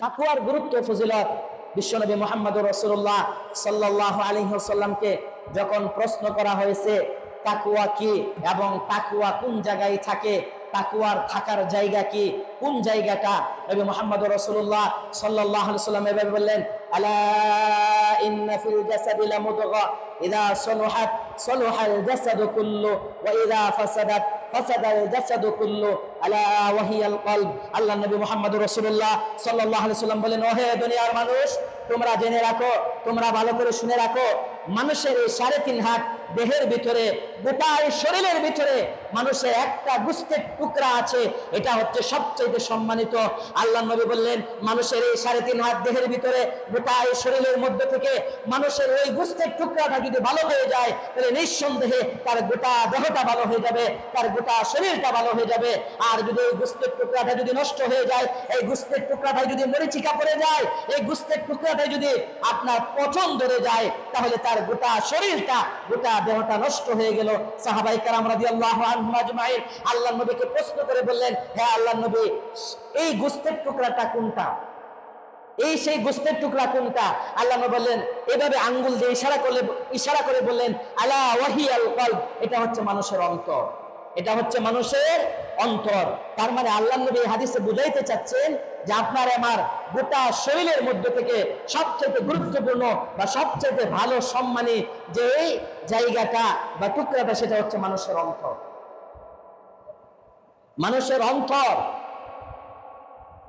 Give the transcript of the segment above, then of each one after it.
তাকুয়ার গুরুত্ব ফজিলত বিশ্বনবী মোহাম্মদ রসুল্লাহ সাল্লাহ আলহিহাল্লামকে যখন প্রশ্ন করা হয়েছে, তাকুয়া কি এবং তাকুয়া কোন জায়গায় থাকে, তাকুয়ার থাকার জায়গা কি, কোন জায়গাটা? নবী মোহাম্মদ রসুল্লাহ সাল্লাহ সাল্লাম এভাবে বললেন, আলা আল্লাহ নবী সাল্লাম বলেন, ওহে দুনিয়ার মানুষ, তোমরা জেনে রাখো, তোমরা ভালো করে শুনে রাখো, মানুষের এই সাড়ে তিন হাত দেহের ভিতরে গোটা এই শরীরের ভিতরে মানুষের একটা টুকরা আছে, এটা হচ্ছে সবচেয়ে সম্মানিত। আল্লাহ নবী বললেন, মানুষের এই সাড়ে তিন হাত দেহের ভিতরে গোটা এই শরীরের মধ্যে থেকে মানুষের ওই গুস্তের টুকরাটা যদি ভালো হয়ে যায়, তাহলে নিঃসন্দেহে তার গোটা দেহটা ভালো হয়ে যাবে, তার গোটা শরীরটা ভালো হয়ে যাবে। আর যদি এই গুস্তের টুকরাটা যদি নষ্ট হয়ে যায়, এই গুস্তের টুকরাটা যদি মরিচিকা পড়ে যায়, এই গুস্তের টুকরাটা যদি আপনার পচন ধরে যায়, তাহলে তার গোটা শরীরটা, গোটা দেহটা নষ্ট হয়ে গেল। সাহাবাই কারাম রাজি আল্লাহ আজমাইন আল্লাহ নবীকে প্রশ্ন করে বললেন হ্যাঁ আল্লাহ নবী, এই গুস্তের টুকরাটা কোনটা? এই সেই গোস্তের টুকরা কোনটা? আল্লাহ বললেন, এভাবে আঙ্গুল দিয়ে ইশারা করলে, ইশারা করে বললেন, আলা ওয়াহি আল এটা হচ্ছে মানুষের অন্তর। এটা হচ্ছে মানুষের অন্তর। তার মানে আল্লাহ নবী হাদিসে বুঝাইতে চাচ্ছেন যে আপনার আমার গোটা শরীরের মধ্যে থেকে সবচেয়ে গুরুত্বপূর্ণ বা সবচেয়ে ভালো সম্মানী যে জায়গাটা বা টুকরাটা সেটা হচ্ছে মানুষের অন্তর। মানুষের অন্তর,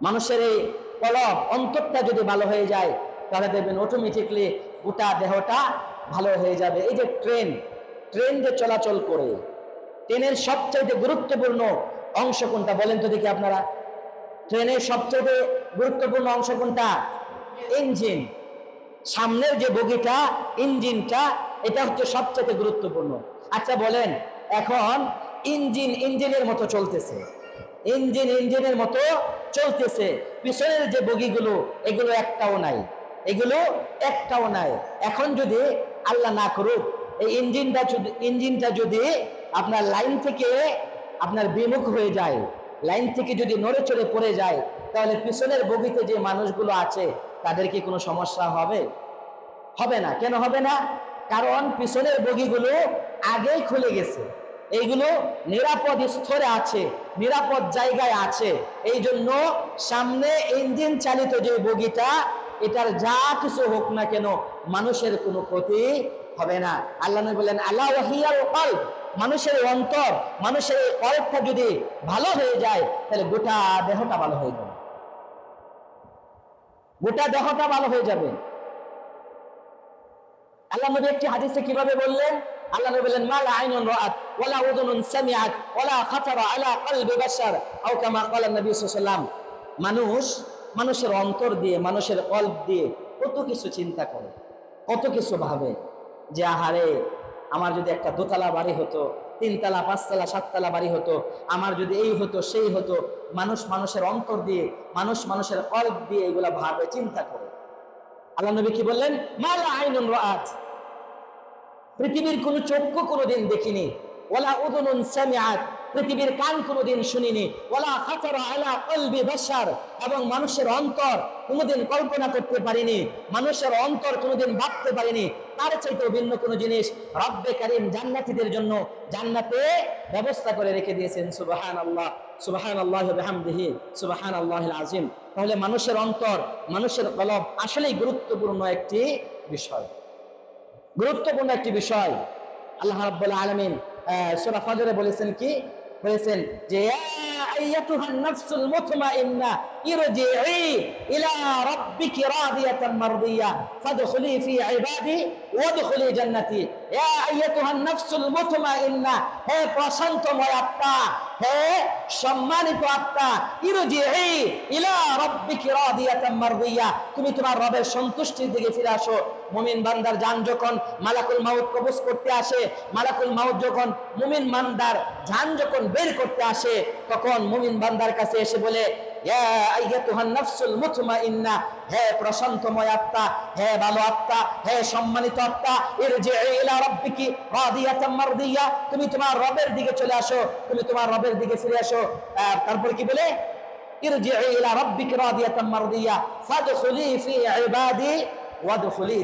মানুষের এই কলব, অন্তরটা যদি ভালো হয়ে যায়, তাহলে দেখবেন অটোমেটিকলি গোটা দেহটা ভালো হয়ে যাবে। এই যে ট্রেন ট্রেন যে চলাচল করে ট্রেনের সবচাইতে গুরুত্বপূর্ণ অংশ কোনটা? বলেন তো দেখি আপনারা। ট্রেনের সবচেয়ে গুরুত্বপূর্ণ অংশ কোনটা? ইঞ্জিন। সামনের যে বগিটা, ইঞ্জিনটা, এটা হচ্ছে সবচেয়ে গুরুত্বপূর্ণ। আচ্ছা বলেন, এখন ইঞ্জিন ইঞ্জিনের মতো চলতেছে। ইঞ্জিন ইঞ্জিনের মতো চলতেছে। পিছনের যে বগিগুলো, এগুলো একটাও নাই। এগুলো একটাও নাই। এখন যদি আল্লাহ না করুক, এই ইঞ্জিনটা যদি ইঞ্জিনটা যদি আপনার লাইন থেকে আপনার বিমুখ হয়ে যায়। লাইন থেকে যদি নড়ে চড়ে পড়ে যায়, তাহলে পিছনের বগিতে যে মানুষগুলো আছে, তাদের কি কোনো সমস্যা হবে? হবে না। কেন হবে না? কারণ পিছনের বগিগুলো আগেই খুলে গেছে। এইগুলো নিরাপদ স্তরে আছে, নিরাপদ জায়গায় আছে। এই জন্য সামনে ইঞ্জিন চালিত যে বগিটা, এটার যা কিছু হোক না কেন, মানুষের কোনো ক্ষতি হবে না। আল্লাহ নবী বললেন আল্লাহ মানুষের অন্তর, মানুষের কল্পটা যদি ভালো হয়ে যায়, তাহলে গোটা দেহটা ভালো হয়ে যাবে। গোটা দেহটা ভালো হয়ে যাবে। আল্লাহ নবী একটি হাদিসে কীভাবে বললেন? আল্লাহ নবী বললেন, মালা আইনুন রাআত, ওয়ালা উযুনুন সামিআত, ওয়ালা খাতারা আলা কলবি বাশার, আও কামা ক্বালা নবী সাল্লাল্লাহু মানুষ, মানুষের অন্তর দিয়ে, মানুষের কল্প দিয়ে কত কিছু চিন্তা করে, কত কিছু ভাবে যে, আহারে আমার যদি একটা দোতলা বাড়ি হতো, তিনতলা, পাঁচতলা, সাততলা বাড়ি হতো, আমার যদি এই হতো, সেই হতো, মানুষ মানুষের অন্তর দিয়ে, মানুষ মানুষের কল্প দিয়ে এগুলা ভাবে, চিন্তা করে। আল্লাহ নবী কি বললেন? মালা আইনুন রাআত। পৃথিবীর কোন চক্ষু কোনোদিন দেখিনি। ওলা উদুনুন সামিআত। পৃথিবীর কান কোনোদিন শুনিনি। ওলা খাতারা আলা কলবি বাশার। এবং মানুষের অন্তর কোনোদিন কল্পনা করতে পারিনি। মানুষের অন্তর কোনোদিন ভাবতে পারিনি। তার চাইতেও ভিন্ন কোনো জিনিস রব্বে কারিম জান্নাতীদের জন্য জান্নাতে ব্যবস্থা করে রেখে দিয়েছেন। সুবাহান আল্লাহ সুবাহান আল্লাহ বিহামদিহি সুবাহান আল্লাহ আজিম তাহলে মানুষের অন্তর, মানুষের কলব আসলেই গুরুত্বপূর্ণ একটি বিষয়। গুরুত্বপূর্ণ একটি বিষয়। আল্লাহ রাব্বুল আলামিন সূরা ফজরে বলেছেন কি? বলেছেন যে, ইয়া আইয়াতুহান ওয়াদখুলি জান্নাতি। ইয়া আইয়াতুহান নাফসুল মুতমাইন্না। হে প্রশান্তময় আত্মা। হে সম্মানিত আত্মা। ইরজিই ইলা রাব্বিকি রাদিয়াতান মারদিয়া। তুমি তোমার রবের সন্তুষ্টির দিকে ফিরে আসো। মুমিন বান্দার জান যখন মালাকুল মাউত কবজ করতে আসে, মালাকুল মাউত যখন মুমিন বান্দার জান যখন বের করতে আসে, তখন মুমিন বান্দার কাছে এসে বলে প্রশান্তময় আত্মা আত্মা সম্মানিত আত্মা তুমি তোমার রবের দিকে চলে আসো, তুমি তোমার রবের দিকে ফিরে আসো। তারপর কি বলে?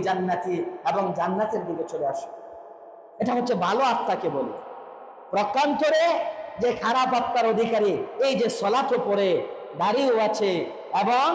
জান্নাতি, এবং জান্নাতের দিকে চলে আসো। এটা হচ্ছে ভালো আত্মাকে বলে। প্রকান্তরে যে খারাপ আত্মার অধিকারী, এই যে সলাতো পড়ে দাড়িও আছে এবং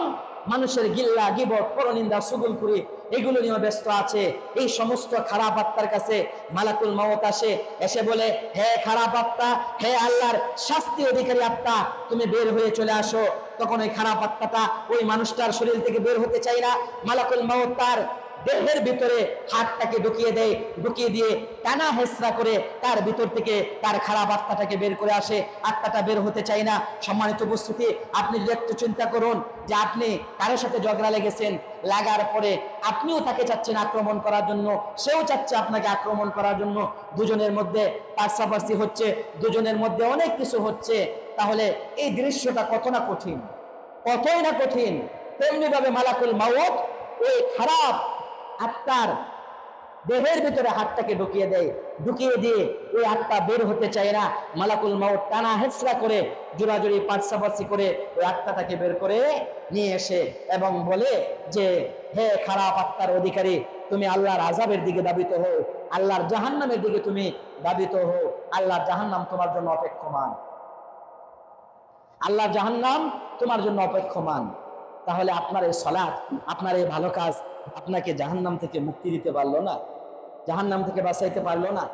মানুষের গিল্লা, গিবট, পরনিন্দা সুগুলপুরি এগুলো নিয়ে ব্যস্ত আছে। এই সমস্ত খারাপ আত্মার কাছে মালাকুল মত আসে। এসে বলে, হে খারাপ আত্মা, হে আল্লাহর শাস্তি অধিকারী আত্মা, তুমি বের হয়ে চলে আসো। তখন ওই খারাপ আত্মাটা ওই মানুষটার শরীর থেকে বের হতে চাই না। মালাকুল মত তার দেহের ভিতরে হাতটাকে ঢুকিয়ে দেয়, ঢুকিয়ে দিয়ে টানা হেসরা করে তার ভিতর থেকে তার খারাপ আত্মাটাকে বের করে আসে। আত্মাটা বের হতে চায় না। সম্মানিত উপস্থিতি, আপনি যদি একটু চিন্তা করুন যে আপনি কারোর সাথে ঝগড়া লেগেছেন, লাগার পরে আপনিও তাকে চাচ্ছেন আক্রমণ করার জন্য, সেও চাচ্ছে আপনাকে আক্রমণ করার জন্য। দুজনের মধ্যে পাশাপাশি হচ্ছে, দুজনের মধ্যে অনেক কিছু হচ্ছে। তাহলে এই দৃশ্যটা কত না কঠিন? কতই না কঠিন? তেমনি ভাবে মালাকুল মাউত ওই খারাপ আত্মার দেহের ভিতরে হাতটাকে ঢুকিয়ে দেয়। ঢুকিয়ে দিয়ে ওই আত্মা বের হতে চায় না। মালাকুল মাউত টানা হেসরা করে, জোরাজুরি পাঁচসাপাচি করে ওই আত্মাটাকে বের করে নিয়ে এসে এবং বলে যে, হে খারাপ আত্মার অধিকারী, তুমি আল্লাহর আজাবের দিকে দাবিত হও। আল্লাহর জাহান্নামের দিকে তুমি দাবিত হও। আল্লাহর জাহান্নাম তোমার জন্য অপেক্ষমান। আল্লাহর জাহান্নাম তোমার জন্য অপেক্ষমান। তাহলে আপনার এই সলাৎ, আপনার এই ভালো কাজ আপনাকে জাহান্নাম থেকে মুক্তি দিতে পারল না জাহান্নাম থেকে বাঁচাইতে পারল না।